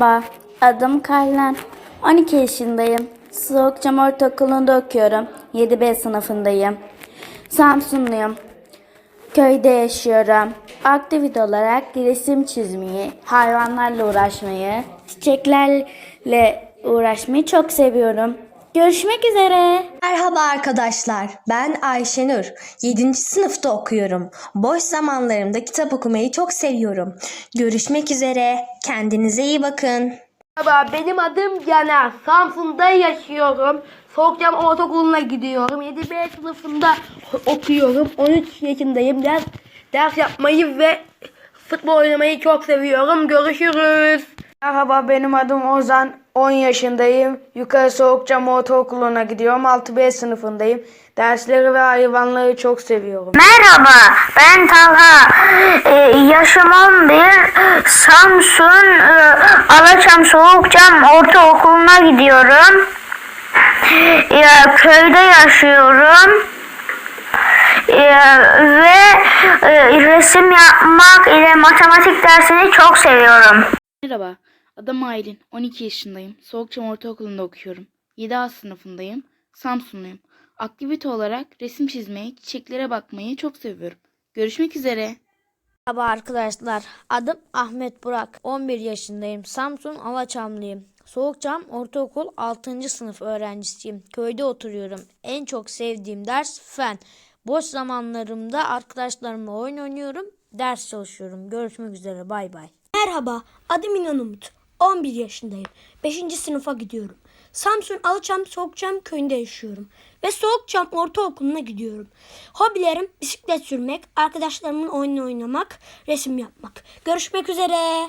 Merhaba, adım Karlan. 12 yaşındayım. Soğukçam Ortaokulu'nda okuyorum. 7B sınıfındayım. Samsunluyum. Köyde yaşıyorum. Aktivite olarak resim çizmeyi, hayvanlarla uğraşmayı, çiçeklerle uğraşmayı çok seviyorum. Görüşmek üzere. Merhaba arkadaşlar. Ben Ayşenur. 7. sınıfta okuyorum. Boş zamanlarımda kitap okumayı çok seviyorum. Görüşmek üzere. Kendinize iyi bakın. Merhaba benim adım Caner. Samsun'da yaşıyorum. Soğukcam Ortaokulu'na gidiyorum. 7B sınıfında okuyorum. 13 yaşındayım. Ders, ders yapmayı ve futbol oynamayı çok seviyorum. Görüşürüz. Merhaba benim adım Ozan. 10 yaşındayım. Yukarı Soğukçam Ortaokulu'na gidiyorum. 6B sınıfındayım. Dersleri ve hayvanları çok seviyorum. Merhaba, ben Talha. Ee, yaşım 11. Samsun e, Alaçam Soğukçam Ortaokulu'na gidiyorum. Ya, köyde yaşıyorum. Ya, ve e, resim yapmak ile matematik dersini çok seviyorum. Merhaba, adım Aylin. 12 yaşındayım. Soğukçam Ortaokulu'nda okuyorum. 7A sınıfındayım. Samsunluyum. Aktivite olarak resim çizmeyi, çiçeklere bakmayı çok seviyorum. Görüşmek üzere. Merhaba arkadaşlar. Adım Ahmet Burak. 11 yaşındayım. Samsun Alaçamlıyım. Soğukçam Ortaokul 6. sınıf öğrencisiyim. Köyde oturuyorum. En çok sevdiğim ders fen. Boş zamanlarımda arkadaşlarımla oyun oynuyorum. Ders çalışıyorum. Görüşmek üzere. Bay bay. Merhaba, adım İnan Umut. 11 yaşındayım. 5. sınıfa gidiyorum. Samsun Alıçam Soğukçam köyünde yaşıyorum. Ve Soğukçam Ortaokulu'na gidiyorum. Hobilerim bisiklet sürmek, arkadaşlarımın oyun oynamak, resim yapmak. Görüşmek üzere.